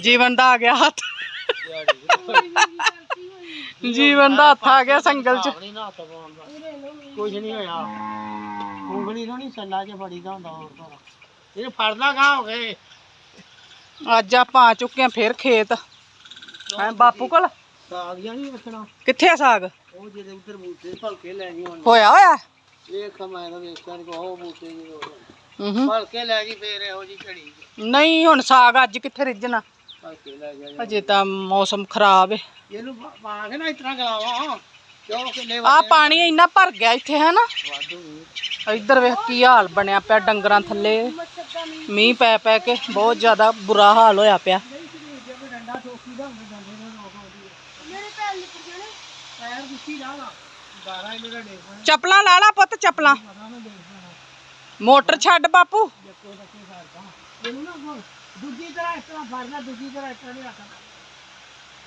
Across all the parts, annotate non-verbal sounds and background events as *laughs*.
ਜੀਵਨ ਦਾ ਆ ਗਿਆ ਹੱਥ। ਜੀਵਨ ਦਾ ਹੱਥ ਆ ਗਿਆ ਸੰਗਲ ਚ। ਨਹੀਂ ਨਾ ਹੱਥ ਪਾਉਣ ਦਾ ਕੁਝ ਨਹੀਂ ਹੋਇਆ। ਉਂਗਲੀ ਨੂੰ ਨਹੀਂ ਸੰਨਾ ਚ ਫੜੀਦਾ ਹੁੰਦਾ ਹੋਰ ਤਾਂ। ਇਹ ਫੜਦਾ ਕਾ ਹੋ ਗਏ। ਅੱਜ ਆਪਾਂ ਆ ਚੁੱਕੇ ਆ ਫਿਰ ਖੇਤ। ਹੈ ਬਾਪੂ ਕੋਲ? ਨਹੀਂ ਰੱਖਣਾ? ਕਿੱਥੇ ਆ ਸਾਗ? ਉਹ ਜਿਹਦੇ ਉੱਧਰ ਬੂਟੇ ਭਲਕੇ ਲੈ ਗਈ ਹੁਣ। ਹੋਇਆ ਹੋਇਆ? ਮੈਂ ਤਾਂ ਵੇਖਿਆ ਨਹੀਂ ਉਹ ਬੂਟੇ ਜੀ ਹੂੰ। ਭਲਕੇ ਲੈ ਗਈ ਫੇਰ ਇਹੋ ਜੀ। ਘੜੀ ਨਹੀਂ ਹੁਣ ਸਾਗ ਅੱਜ ਕਿੱਥੇ ਰਿੱਝਣਾ? ਭਲਕੇ ਲੈ ਗਿਆ ਅਜੇ ਤਾਂ ਮੌਸਮ ਖਰਾਬ ਹੈ ਇਹਨੂੰ ਪਾ- ਕੇ ਨਾ ਗਲਾਵਾ ਆ ਪਾਣੀ ਇੰਨਾ ਭਰ ਗਿਆ ਇੱਥੇ ਹੈ ਨਾ ਇੱਧਰ ਵੇਖ ਕੀ ਹਾਲ ਬਣਿਆ ਪਿਆ ਡੰਗਰਾਂ ਥੱਲੇ। ਮੀਂਹ ਪੈ ਪੈ ਕੇ ਬਹੁਤ ਜ਼ਿਆਦਾ ਬੁਰਾ ਹਾਲ ਹੋਇਆ ਪਿਆ। ਪੈਰ ਦਿੱਤੀ ਜਾ ਲਾ। 12 ਹੀ ਮੇਰਾ ਡੇਗ ਪੈਣਾ। ਚੱਪਲਾਂ ਲਾ ਲਾ ਪੁੱਤ ਚੱਪਲਾਂ। ਮੋਟਰ ਛੱਡ ਬਾਪੂ। ਇਹਨੂੰ ਨਾ ਹੁਣ ਦੂਜੀ ਤਰ੍ਹਾਂ ਇਸ ਤਰ੍ਹਾਂ ਫੜਨਾ ਦੂਜੀ ਤਰ੍ਹਾਂ ਇਸ ਤਰ੍ਹਾਂ ਨਹੀਂ ਰੱਖਣਾ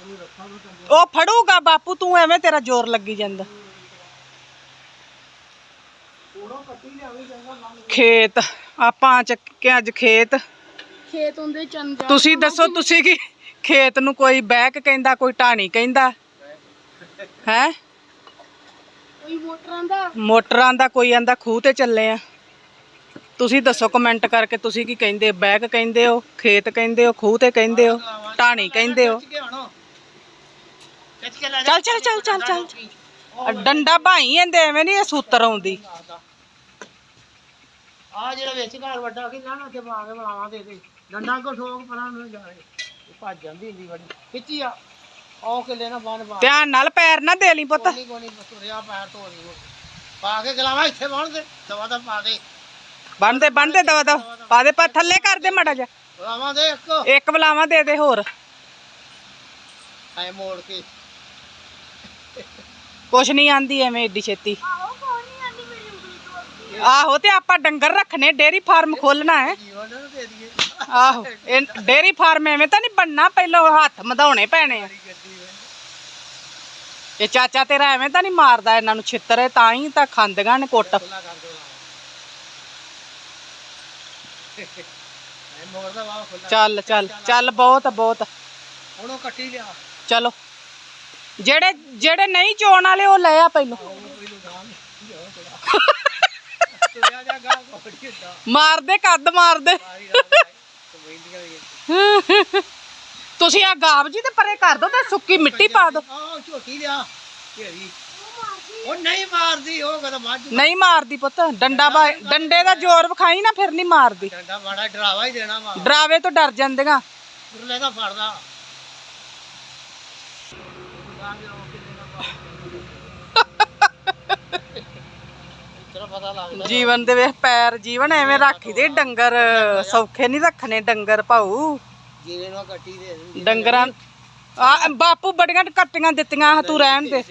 ਇਹਨੂੰ ਰੱਖਾਂ ਮੈਂ ਚੰਗੇ ਉਹ ਫੜੂਗਾ ਬਾਪੂ ਤੂੰ ਐਵੇਂ ਤੇਰਾ ਜ਼ੋਰ ਲੱਗੀ ਜਾਂਦਾ। ਕੱਟੀ ਲਿਆਵੇ ਚੰਗਾ ਖੇਤ ਆਪਾਂ ਚੱਕੇ ਅੱਜ ਖੇਤ। ਖੇਤ ਹੁੰਦੇ ਚੰਦ ਤੁਸੀਂ ਦੱਸੋ ਤੁਸੀਂ ਕੀ ਖੇਤ ਨੂੰ ਕੋਈ ਬੈਕ ਕਹਿੰਦਾ ਕੋਈ ਢਾਣੀ ਕਹਿੰਦਾ? ਹੈ? ਕੋਈ ਮੋਟਰਾਂ ਦਾ? ਮੋਟਰਾਂ ਦਾ ਕੋਈ ਆਂਦਾ ਖੂਹ ਤੇ ਚੱਲੇ ਆ। ਤੁਸੀਂ ਦੱਸੋ ਕਮੈਂਟ ਕਰਕੇ ਤੁਸੀਂ ਕੀ ਕਹਿੰਦੇ ਬੈਕ ਕਹਿੰਦੇ ਹੋ ਖੇਤ ਕਹਿੰਦੇ ਹੋ ਖੂਹ ਤੇ ਕਹਿੰਦੇ ਹੋ ਢਾਣੀ ਕਹਿੰਦੇ ਹੋ? ਚੱਲ ਚੱਲ ਚੱਲ ਚੱਲ ਚੱਲ। ਡੰਡਾ ਭਾਈ ਜਾਂਦੇ ਐਵੇਂ ਨਹੀਂ ਇਹ ਸੂਤਰ ਆਉਂਦੀ। ਆ ਜਿਹੜਾ ਵਿੱਚ ਘਰ ਵੱਡਾ ਕੀ ਨਾ ਤੇ ਪਾ ਕੇ ਬਲਾਵਾ ਦੇ ਦੇ ਡੰਡਾ ਕੋ ਠੋਕ ਪਰਾਂ ਨੂੰ ਜਾਏ ਇਹ ਭੱਜ ਜਾਂਦੀ ਹੁੰਦੀ ਬੜੀ। ਖਿੱਚੀ ਆ। ਉਹ ਕਿਲੇ ਨਾ ਬੰਨ ਪਾ। ਧਿਆਨ ਨਾਲ ਪੈਰ ਨਾ ਦੇ ਲਈ ਪੁੱਤ। ਕੋਨੀ ਕੋਨੀ ਤੁਰਿਆ ਪੈਰ ਧੋ ਲਈ। ਪਾ ਕੇ ਗਲਾਵਾ ਇੱਥੇ ਬੰਨ ਦੇ। ਦਵਾ ਦਾ ਪਾ ਦੇ। ਬੰਨਦੇ ਬੰਨਦੇ ਦਵਾ ਦਵਾ ਪਾ ਦੇ ਪਾ ਥੱਲੇ ਕਰ ਦੇ ਮੜਾ ਜਾ ਗਲਾਵਾ ਦੇ ਇੱਕ। ਇੱਕ ਬਲਾਵਾ ਦੇ ਦੇ ਹੋਰ। ਐ ਮੋੜ ਕੇ। ਕੁਛ ਨਹੀਂ ਆਂਦੀ ਐਵੇਂ ਏਡੀ ਛੇਤੀ। ਆਹੋ ਕੋਈ ਨਹੀਂ ਆਂਦੀ ਮੇਰੀ ਉਂਗਲੀ ਤੋਂ ਆਹੋ ਤੇ ਆਪਾਂ ਡੰਗਰ ਰੱਖਣੇ ਡੇਰੀ ਫਾਰਮ ਖੋਲਣਾ ਹੈ। ਦੇ ਆਹੋ ਇਹ ਡੇਰੀ ਫਾਰਮ ਐਵੇਂ ਤਾਂ ਨਹੀਂ ਬਣਨਾ ਪਹਿਲਾਂ ਹੱਥ ਮਧਾਉਣੇ ਪੈਣੇ ਆ। ਇਹ ਚਾਚਾ ਤੇਰਾ ਐਵੇਂ ਤਾਂ ਨਹੀਂ ਮਾਰਦਾ ਇਹਨਾਂ ਨੂੰ ਛਿੱਤਰ ਤਾਂ ਹੀ ਤਾਂ ਖਾਂਦੀਆਂ ਨੇ ਕੁੱਟ। ਦੋ ਖੁੱਲਾ ਚੱਲ ਚੱਲ ਚੱਲ। ਬਹੁਤ ਆ, ਬਹੁਤ। ਆ। ਹੁਣ ਉਹ ਕੱਟੀ ਲਿਆ। ਚਲੋ। ਜਿਹੜੇ ਜਿਹੜੇ ਨਹੀਂ ਚੋਣ ਵਾਲੇ ਉਹ ਲੈ ਆ ਪਹਿਲੋਂ। *laughs* ਮਾਰਦੇ ਕੱਦ ਮਾਰਦੇ। ਤੁਸੀਂ ਆ ਗਾਬ ਜੀ ਤੇ ਪਰੇ ਕਰ ਦੋ ਤੇ ਸੁੱਕੀ ਮਿੱਟੀ ਪਾ ਦੋ। ਆਹ ਝੋਟੀ ਲਿਆ ਢੇਰੀ। ਉਹ ਨਹੀਂ ਮਾਰਦੀ ਉਹ ਕਦਾ ਮੱਝ ਨਹੀਂ ਮਾਰਦੀ ਪੁੱਤ ਡੰਡਾ ਬਾ ਡੰਡੇ ਦਾ ਜ਼ੋਰ ਵਿਖਾਈ ਨਾ ਫਿਰ ਨਹੀਂ ਮਾਰਦੀ। ਡੰਡਾ ਮਾੜਾ ਡਰਾਵਾ ਹੀ ਦੇਣਾ ਵਾ। ਡਰਾਵੇ ਤੋਂ ਡਰ ਜਾਂਦੀਆਂ। ਉਰਲੇ ਦਾ ਫੜਦਾ। ਤੇਰਾ ਪਤਾ ਲੱਗਦਾ। ਜੀਵਨ ਦੇ ਵੇਖ ਪੈਰ ਜੀਵਨ ਐਵੇਂ ਰੱਖੀਦੇ ਡੰਗਰ ਸੌਖੇ ਨਹੀਂ ਰੱਖਣੇ ਡੰਗਰ ਭਾਊ। ਜਿਵੇਂ ਨੂੰ ਕੱਟੀ ਦੇ ਡੰਗਰਾਂ ਆ ਬਾਪੂ ਬੜੀਆਂ ਕੱਟੀਆਂ ਦਿੱਤੀਆਂ ਤੂੰ ਰਹਿਣ ਦੇ।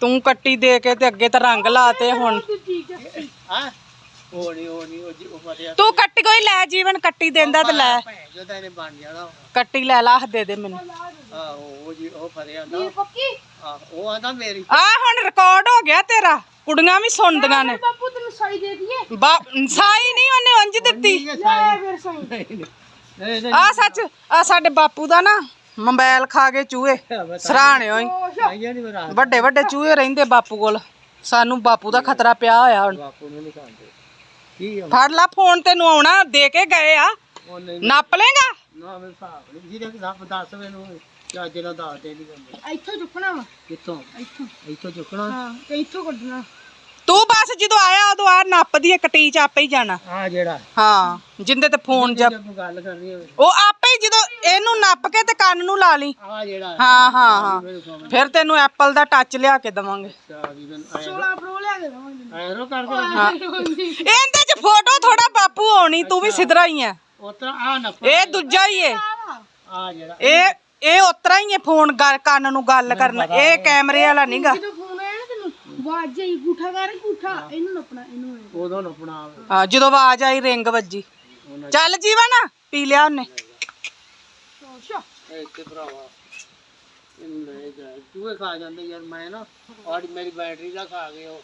ਤੂੰ ਕੱਟੀ ਦੇ ਕੇ ਤੇ ਅੱਗੇ ਤਾਂ ਰੰਗ ਲਾਤੇ ਹੁਣ। ਤੂੰ ਕੱਟੀ ਕੋਈ ਲੈ ਜੀਵਨ ਕੱਟੀ ਦਿੰਦਾ ਤੇ ਲੈ। ਕੱਟੀ ਲੈ ਲਾ ਦੇ ਦੇ ਮੈਨੂੰ। ਆ ਹੁਣ ਰਿਕਾਰਡ ਹੋ ਗਿਆ ਤੇਰਾ। ਕੁੜੀਆਂ ਵੀ ਸੁਣਦੀਆਂ ਨੇ। ਬਾਪੂ ਤੈਨੂੰ ਸਾਈ ਦੇ ਦਈਏ ਬਾ ਸਾਈ ਨਹੀਂ ਉਹਨੇ ਉਂਝ ਦਿੱਤੀ। ਲੈ ਫਿਰ ਸਾਈ ਨਹੀਂ। ਨਹੀਂ ਆ ਸੱਚ ਆ ਸਾਡੇ ਬਾਪੂ ਦਾ ਨਾ। ਮੋਬਾਈਲ ਖਾ ਕੇ ਚੂਹੇ ਸਰਾਣਿਓ ਹੀ ਆਈਆ ਨਹੀਂ ਮੇਰਾ ਵੱਡੇ ਵੱਡੇ ਚੂਹੇ ਰਹਿੰਦੇ ਬਾਪੂ ਕੋਲ। ਸਾਨੂੰ ਬਾਪੂ ਦਾ ਖਤਰਾ ਪਿਆ ਹੋਇਆ ਹੁਣ। ਬਾਪੂ ਨੂੰ ਨਹੀਂ ਖਾਂਦੇ। ਕੀ ਆ? ਫੜ ਲਾ ਫੋਨ ਤੈਨੂੰ ਆਉਣਾ ਦੇ ਕੇ ਗਏ ਆ। ਉਹ ਨਹੀਂ ਨੱਪ ਲੇਗਾ? ਨਾ ਮੈਂ ਹਿਸਾਬ ਨਹੀਂ। ਜਿਹਦੇ ਰੱਬ ਦੱਸ ਮੈਨੂੰ। ਚੱਜ ਨਾਲ ਦੱਸ ਦੇ ਨਹੀਂ ਇੱਥੋਂ ਚੁੱਕਣਾ ਵਾ। ਕਿੱਥੋਂ? ਇੱਥੋਂ। ਇੱਥੋਂ ਚੁੱਕਣਾ? ਹਾਂ ਤੇ ਇੱਥੋਂ ਕੱਢਣਾ। ਤੂੰ ਬਸ ਜਦੋਂ ਆਇਆ ਉਦੋਂ ਆ ਨੱਪਦੀ ਇੱਕ ਟੀਚ ਆਪੇ ਹੀ ਜਾਣਾ। ਆ ਜਿਹੜਾ। ਹਾਂ ਜਿੰਦੇ ਤੇ ਫੋਨ ਜਬ ਜਦ ਗੱਲ ਕਰਨੀ ਹੋਵੇ। ਉਹ ਆਪੇ ਹੀ ਜਦੋਂ ਇਹਨੂੰ ਨੱਪ ਕੇ ਤੇ ਕੰਨ ਨੂੰ ਲਾ ਲਈ। ਆ ਜਿਹੜਾ ਹਾਂ। ਹਾਂ ਹਾਂ ਫਿਰ ਤੈਨੂੰ ਐਪਲ ਦਾ ਟੱਚ ਲਿਆ ਕੇ ਦਵਾਂਗੇ। ਆ ਗਈ ਮੈਨੂੰ ਆਇਆ 16 ਪ੍ਰੋ ਲਿਆ ਕੇ ਦਵਾਂਗੇ ਐਰੋ ਕਰਕੇ ਇਹਦੇ ਚ ਫੋਟੋ ਥੋੜਾ ਬਾਪੂ ਆਉਣੀ ਤੂੰ ਵੀ ਸਿਧਰਾ ਹੀ ਆ ਉਤਰਾ ਆ ਇਹ ਦੂਜਾ ਹੀ ਆ ਜਿਹੜਾ। ਇਹ ਇਹ ਉਤਰਾ ਹੀ ਏ ਫੋਨ ਗੱਲ ਕੰਨ ਨੂੰ ਗੱਲ ਕਰਨਾ। ਇਹ ਕੈਮਰੇ ਵਾਲਾ ਨਹੀਂਗਾ ਜਦੋਂ ਫੋਨ ਆਇਆ ਨਾ ਤੈਨੂੰ ਆਵਾਜ਼ ਆਈ ਗੂਠਾ ਕਰ ਗੂਠਾ। ਇਹਨੂੰ ਨੱਪਣਾ ਇਹਨੂੰ ਐਂ। ਉਦੋਂ ਨਪਣਾ ਹਾਂ ਜਦੋਂ ਆਵਾਜ਼ ਆਈ ਰਿੰਗ ਵੱਜੀ। ਚੱਲ ਜੀਵਨ ਪੀ ਲਿਆ ਉਹਨੇ। ਅੱਛਾ ਇੱਥੇ ਭਰਾਵਾ ਇਹਨੂੰ ਲੈ ਜਾ। ਚੂਹੇ ਖਾ ਜਾਂਦੇ ਯਾਰ ਮੈਂ ਨਾ ਆੜੀ ਮੇਰੀ ਬੈਟਰੀ ਦਾ ਖਾ ਗਏ ਉਹ।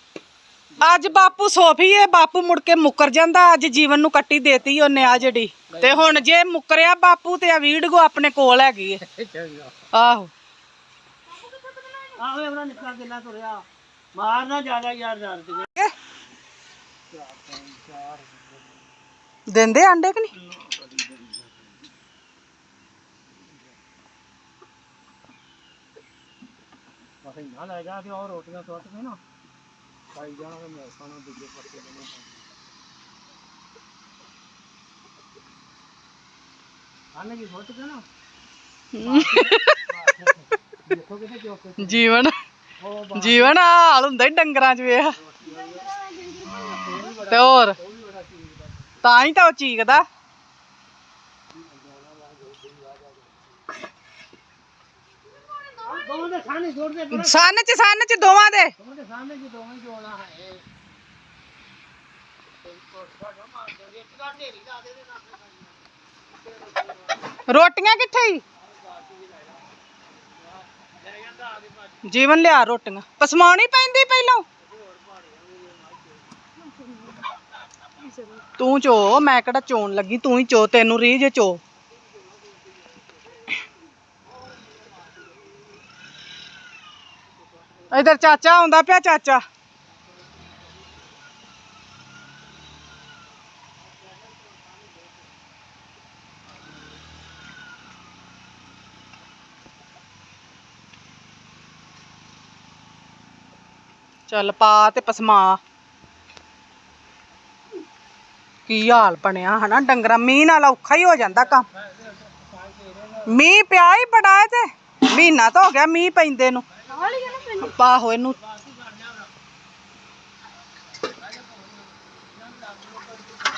ਅੱਜ ਬਾਪੂ ਸੋਫੀ ਏ ਬਾਪੂ ਮੁੜ ਕੇ ਮੁੱਕਰ ਜਾਂਦਾ। ਅੱਜ ਜੀਵਨ ਨੂੰ ਕੱਟੀ ਦੇਤੀ ਉਹਨੇ ਆ ਜਿਹੜੀ। ਤੇ ਹੁਣ ਜੇ ਮੁੱਕਰਿਆ ਬਾਪੂ ਤੇ ਆ ਵੀਡੀਓ ਆਪਣੇ ਕੋਲ ਹੈਗੀ ਏ। ਚੰਗਾ। ਆਹੋ। ਆਵੇ ਉਹਨਾਂ ਨਿਕਲ ਤੁਰਿਆ। ਮਾਰਨਾ ਜ਼ਿਆਦਾ ਯਾਰ ਯਾਰ ਤੇ ਦਿੰਦੇ ਆਂਡੇ ਕਿ ਨਹੀਂ? ਇੰਨਾ ਲੈ ਜਾ ਤੇ ਉਹ ਰੋਟੀਆਂ ਸੁੱਟ ਕੇ ਨਾ ਖਾਈ ਜਾਣਾ ਤੇ ਮੈਂ ਖਾਣਾ ਦੂਜੇ ਪਾਸੇ ਦੇਣਾ। ਖਾਣੇ ਕੀ ਸੁੱਟ ਕੇ ਨਾ। ਦੇਖੋ ਕਿਤੇ ਚੋਕੇ ਜੀਵਨ। ਜੀਵਨ ਆ ਹਾਲ ਹੁੰਦਾ ਹੀ ਡੰਗਰਾਂ 'ਚ ਵੇਖ। ਤੇ ਹੋਰ? ਤਾਂ ਹੀ ਤਾਂ ਉਹ ਚੀਕਦਾ। ਸਨ 'ਚ ਸਨ 'ਚ ਦੋਵਾਂ ਦੇ। ਰੋਟੀਆਂ ਕਿੱਥੇ ਈ? ਜੀਵਨ ਲਿਆ ਰੋਟੀਆਂ। ਪਸਮਾਉਣੀ ਪੈਂਦੀ ਪਹਿਲਾਂ। ਤੂੰ ਚੋ, ਮੈਂ ਕਿਹੜਾ ਚੋਣ ਲੱਗੀ? ਤੂੰ ਹੀ ਚੋ, ਤੈਨੂੰ ਰੀਝ ਚੋ। ਇਧਰ ਚਾਚਾ ਆਉਂਦਾ ਪਿਆ, ਚਾਚਾ। ਚੱਲ ਪਾ ਤੇ ਪਸਮਾ। ਕੀ ਹਾਲ ਬਣਿਆ ਹਨਾ? ਡੰਗਰਾ ਮੀਂਹ ਨਾਲ ਔਖਾ ਹੀ ਹੋ ਜਾਂਦਾ ਕੰਮ। ਮੀਂਹ ਪਿਆ ਹੀ ਬੜਾ ਹੈ ਤੇ। ਮਹੀਨਾ ਤਾਂ ਹੋ ਗਿਆ ਮੀਂਹ ਪੈਂਦੇ ਨੂੰ। ਪਾਹੋ ਇਹਨੂੰ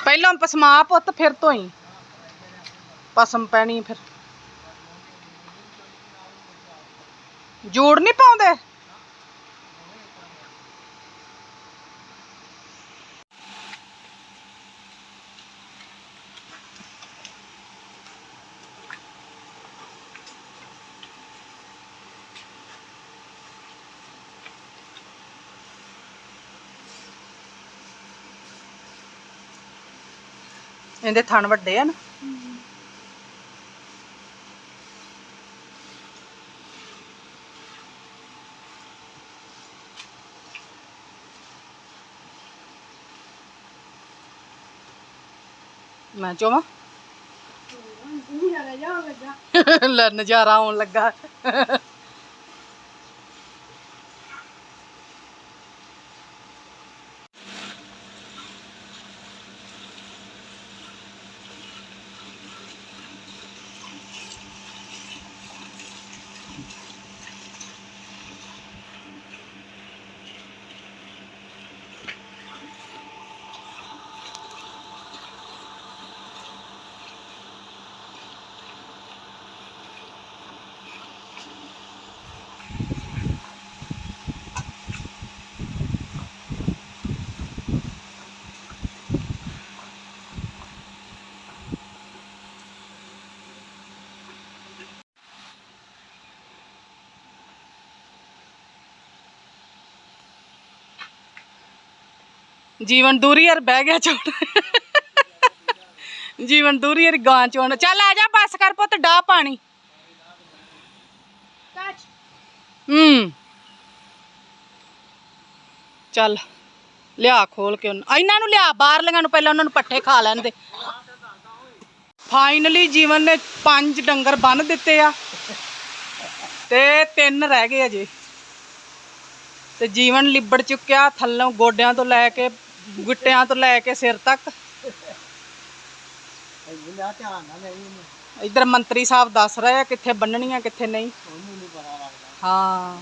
ਪਹਿਲਾਂ ਪਸਮਾ ਪੁੱਤ, ਫਿਰ ਧੋਈ ਪਸਮ ਪੈਣੀ ਫਿਰ। ਜੋੜ ਨਹੀਂ ਪਾਉਂਦੇ? ਇਹਦੇ ਥਣ ਵੱਡੇ ਆ ਨਾ। ਮੈਂ ਲੱਗਾ। ਲੈ ਨਜ਼ਾਰਾ ਆਉਣ ਲੱਗਾ। ਜੀਵਨ ਦੂਰੀ ਯਾਰ ਬਹਿ ਗਿਆ ਚੋਣ ਜੀਵਨ ਦੂਰੀ ਯਾਰ ਗਾਂ ਚੋਣ ਚੱਲ ਆ ਜਾ ਬੱਸ ਕਰ ਪੁੱਤ ਡਾ ਪਾਣੀ। ਹੂੰ। ਚੱਲ ਲਿਆ ਖੋਲ ਕੇ ਉਹਨੂੰ। ਇਹਨਾਂ ਨੂੰ ਲਿਆ ਬਾਹਰਲੀਆਂ ਨੂੰ ਪਹਿਲਾਂ ਉਹਨਾਂ ਨੂੰ ਪੱਠੇ ਖਾ ਲੈਣ ਦੇ। ਫਾਈਨਲੀ ਜੀਵਨ ਨੇ ਪੰਜ ਡੰਗਰ ਬੰਨ ਦਿੱਤੇ ਆ। ਤੇ ਤਿੰਨ ਰਹਿ ਗਏ ਅਜੇ। ਤੇ ਜੀਵਨ ਲਿਬੜ ਚੁੱਕਿਆ ਥੱਲੋਂ ਗੋਡਿਆਂ ਤੋਂ ਲੈ ਕੇ ਗਿੱਟਿਆਂ ਤੋਂ ਲੈ ਕੇ ਸਿਰ ਤੱਕ। ਧਿਆਨ ਨਾਲ ਉਹਨੂੰ ਇੱਧਰ ਮੰਤਰੀ ਸਾਹਿਬ ਦੱਸ ਰਹੇ ਆ ਕਿੱਥੇ ਬੰਨਣੀਆਂ ਕਿੱਥੇ ਨਹੀਂ। ਉਹਨੂੰ ਨਹੀਂ ਪਤਾ ਲੱਗਦਾ। ਹਾਂ।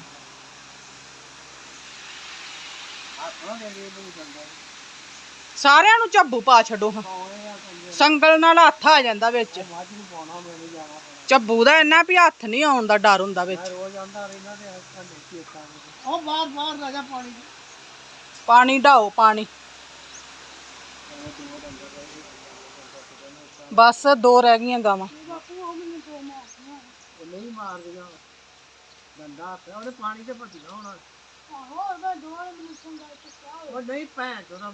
ਸਾਰਿਆਂ ਨੂੰ ਝੱਬੂ ਪਾ ਛੱਡੋ ਹਾਂ। ਸੰਗਲ ਨਾਲ ਹੱਥ ਆ ਜਾਂਦਾ ਵਿੱਚ। ਝੱਬੂ ਦਾ ਇੰਨਾ ਵੀ ਹੱਥ ਨਹੀਂ ਆਉਣ ਦਾ ਡਰ ਹੁੰਦਾ ਵਿੱਚ। ਉਹ ਬਾਹਰ ਬਾਹਰ ਪਾਣੀ ਪਾਣੀ ਢਾਓ ਪਾਣੀ। ਬਸ ਦੋ ਰਹਿ ਗਈਆਂ ਗਾਵਾਂ। ਉਹ ਨਹੀਂ ਮਾਰਦੀਆਂ ਗੰਦਾ ਹੱਥ ਪਾਣੀ ਤੇ ਹੋਣਾ। ਉਹ ਨਹੀਂ ਭੈਣ ਚੋਦਾ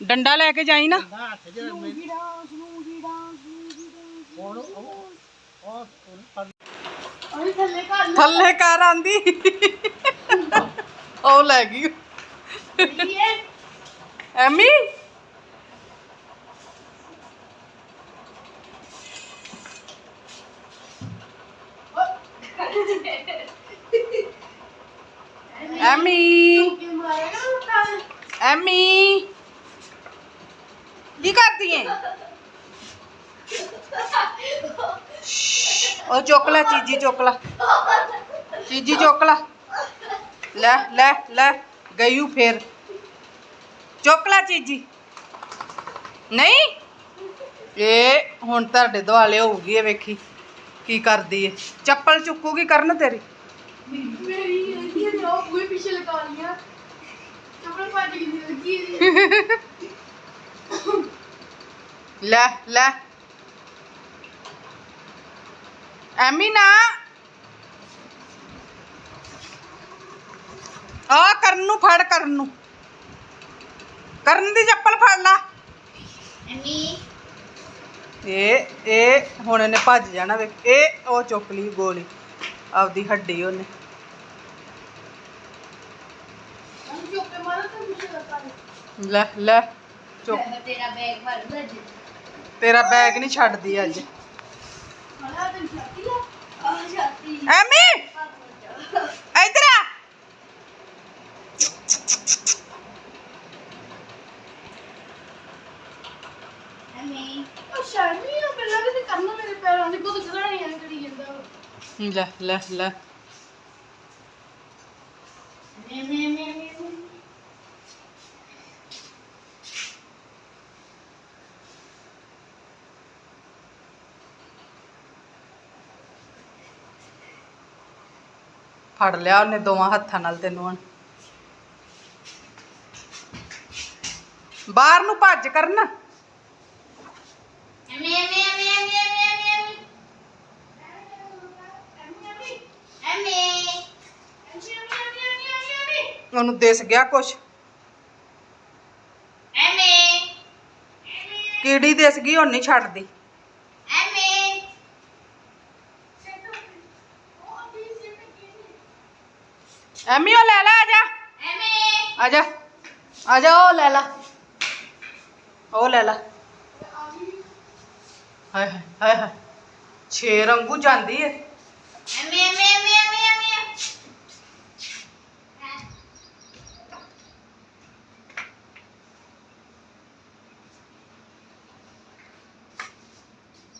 ਡੰਡਾ ਲੈ ਕੇ ਜਾਈ ਨਾ। ਹੱਥ ਜਿਹੜਾ ਮੈਂ ਹੁਣ ਉਹ ਉਹ ਉਹ ਥੱਲੇ ਘਰ ਆਂਦੀ। ਉਹ ਲੈ ਗਈ। ਐਮੀ ਐਮੀ ਕਿ ਮਾਰੇਗਾ ਐਮੀ ਕੀ ਕਰਦੀ ਏ? ਉਹ ਚੁੱਕ ਲੈ, ਚੀਜੀ ਚੁੱਕ ਲੈ। ਚੀਜੀ ਚੁੱਕ ਲੈ। ਲੈ ਲੈ ਲੈ, ਗਈ ਹੂੰ ਫੇਰ। ਚੁੱਕ ਲੈ ਚੀਜੀ। ਨਹੀਂ ਇਹ ਹੁਣ ਤੁਹਾਡੇ ਦੁਆਲੇ ਹੋਊਗੀ ਇਹ ਵੇਖੀ ਕੀ ਕਰਦੀ ਏ। ਚੱਪਲ ਚੁੱਕੂਗੀ ਕਰਨ ਤੇਰੀ। ਮੇਰੀ ਇਹਦੀ ਨੇ ਉਹ ਪੂਰੇ ਪਿੱਛੇ ਲਗਾ ਲੀਆਂ ਚੱਪਲ ਭੱਜ ਗਈ ਦੀ ਲੱਗੀ ਇਹਦੀ। ਲੈ ਲੈ। ਐਮੀ ਨਾ। ਆ ਕਰਨ ਨੂੰ ਫੜ ਕਰਨ ਨੂੰ। ਕਰਨ ਦੀ ਚੱਪਲ ਫੜ ਲਾ। ਇਹ ਇਹ ਹੁਣ ਇਹਨੇ ਭੱਜ ਜਾਣਾ ਵੇਖ ਇਹ ਉਹ ਚੁੱਕ ਲਈ ਗੋਲੀ। ਆਪਦੀ ਹੱਡੀ ਉਹਨੇ। ਲੈ ਲੈ ਚੁੱਕ। ਤੇਰਾ ਬੈਗ ਭਰ ਲੈ ਜੀ ਤੇਰਾ ਬੈਗ ਨਹੀਂ ਛੱਡਦੀ ਅੱਜ। ਐਮੀ! ਇੱਧਰ ਆ ਉਹ ਸ਼ਰਮੀ ਆ ਪਹਿਲਾਂ ਵੀ ਤੇ ਕਰਨਾ ਮੇਰੇ ਪੈਰਾਂ ਦੀ ਬਹੁਤ ਚੜਾਣੀ ਆ ਕਰੀ ਜਾਂਦਾ ਵਾ। ਲੈ ਲੈ ਲੈ। ਮੈਂ ਮੈਂ ਮੈਂ ਮੈਂ। ਫੜ ਲਿਆ ਉਹਨੇ ਦੋਵਾਂ ਹੱਥਾਂ ਨਾਲ ਤੈਨੂੰ ਹੁਣ। ਬਾਹਰ ਨੂੰ ਭੱਜ ਕਰਨ। ਉਹਨੂੰ ਦਿਸ ਗਿਆ ਕੁਛ? ਕੀੜੀ ਦਿਸ ਗਈ? ਹੁਣ ਨਹੀਂ ਛੱਡਦੀ। ਐਮੀ ਉਹ ਲੈ ਲੈ ਆ ਜਾ। ਆ ਜਾ। ਆ ਜਾ ਉਹ ਲੈ ਲਾ। ਉਹ ਲੈ ਲਾ। ਹਾਏ ਹਾਏ ਹਾਏ ਹਾਏ। ਛੇ ਰੰਗੂ ਜਾਂਦੀ ਏ। ਬਾਹਰ ਨਹੀਂ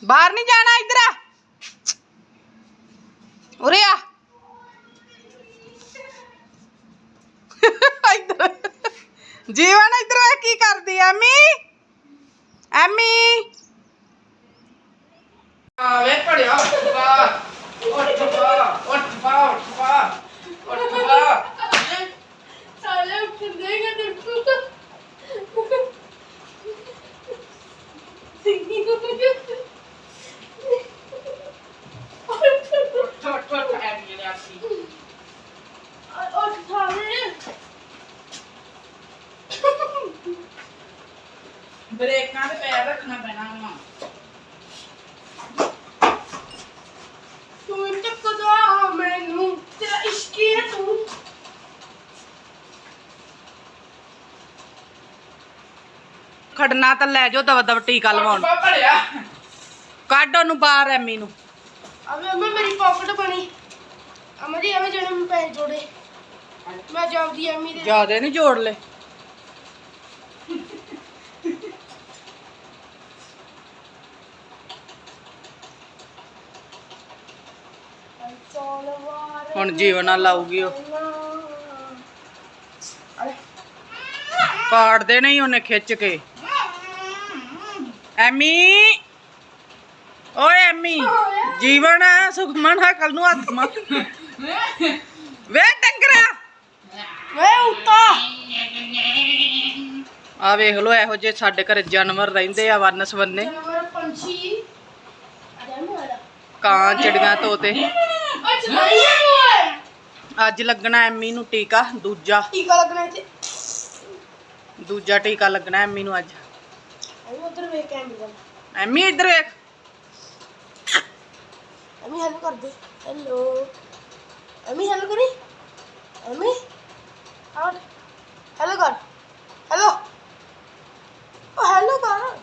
ਜਾਣਾ ਇੱਧਰ ਆ ਉਰੇ ਆ ਇੱਧਰ ਜੀਵਨ ਇੱਧਰ ਆ ਕੀ ਕਰਦੀ ਆ ਐਮੀ ਐਮੀ ਆ ਵੇ ਪੜਿਆ ਉੱਠ ਪਾ ਉੱਠ ਪਾ ਉੱਠ ਪਾ ਉੱਠ ਪਾ ਉੱਠ ਪਾ ਸਾਲੇ ਉੱਠਦੇ ਕਿ ਤੇ ਸਿੰਗੀ ਨੂੰ ਉੱਠ ਉੱਠ ਉੱਠ ਐਮੀ ਨੇ ਆਸੀ ਉੱਠ ਸਾਲੇ ਬ੍ਰੇਕਾਂ ਤੇ ਪੈਰ ਰੱਖਣਾ ਪੈਣਾ ਵਾ ਤੂੰ ਚੱਕਦਾ ਮੈਨੂੰ ਤੇਰਾ ਇਸ਼ਕ ਹੀ ਹੈ ਤੂੰ ਖੜਨਾ ਤਾਂ ਲੈ ਜਾਓ ਦਵਾ ਦਵ ਟੀਕਾ ਲਵਾਉਣ। ਕੱਢ ਉਹਨੂੰ ਬਾਹਰ ਐਮੀ ਨੂੰ। ਅਬੇ ਅਮਾ ਮੇਰੀ ਪਾਕਟ ਬਣੀ। ਅਮਾ ਜੀ ਐਵੇਂ ਜਿਹੜੇ ਮੈਂ ਪੈਸੇ ਜੋੜੇ। ਮੈਂ ਜਾਂਦੀ ਐਮੀ ਦੇ। ਜਿਆਦੇ ਨਹੀਂ ਜੋੜ ਲੈ ਹੁਣ ਜੀਵਨ ਨਾਲ ਲਾਊਗੀ ਉਹ। ਪਾੜਦੇ ਨਹੀਂ ਉਹਨੇ ਖਿੱਚ ਕੇ। ਐਮੀ। ਓਏ ਐਮੀ ਜੀਵਨ ਸੁਖਮਨ ਹਕਲ ਨੂੰ ਹੱਥ ਮਾਰ ਵੇ ਟੰਗਰਾ ਵੇ ਉੱਤਾ। ਆ ਵੇਖ ਲੋ ਇਹੋ ਜਿਹੇ ਸਾਡੇ ਘਰੇ ਜਾਨਵਰ ਰਹਿੰਦੇ ਆ ਵੰਨ ਸਵੰਨੇ। ਪੰਛੀ। ਕਾਂ ਚਿੜੀਆਂ ਤੋਤੇ। ਅੱਜ ਲੱਗਣਾ ਐਮੀ ਨੂੰ ਟੀਕਾ ਦੂਜਾ। ਟੀਕਾ ਲੱਗਣਾ ਇੱਥੇ। ਦੂਜਾ ਟੀਕਾ ਲੱਗਣਾ ਐਮੀ ਨੂੰ ਅੱਜ। ਅਮੀ ਉਧਰ ਵੇਖ ਕੈਂਡੀ ਵੱਲ ਐਮੀ ਇੱਧਰ ਵੇਖ। ਅਮੀ ਹੈਲੋ ਕਰ ਦੇ ਹੈਲੋ ਅਮੀ ਹੈਲੋ ਕਰੀ? ਅਮੀ? ਆਉਟ ਹੈਲੋ ਕਰ। ਹੈਲੋ ਉਹ ਹੈਲੋ ਕਰ।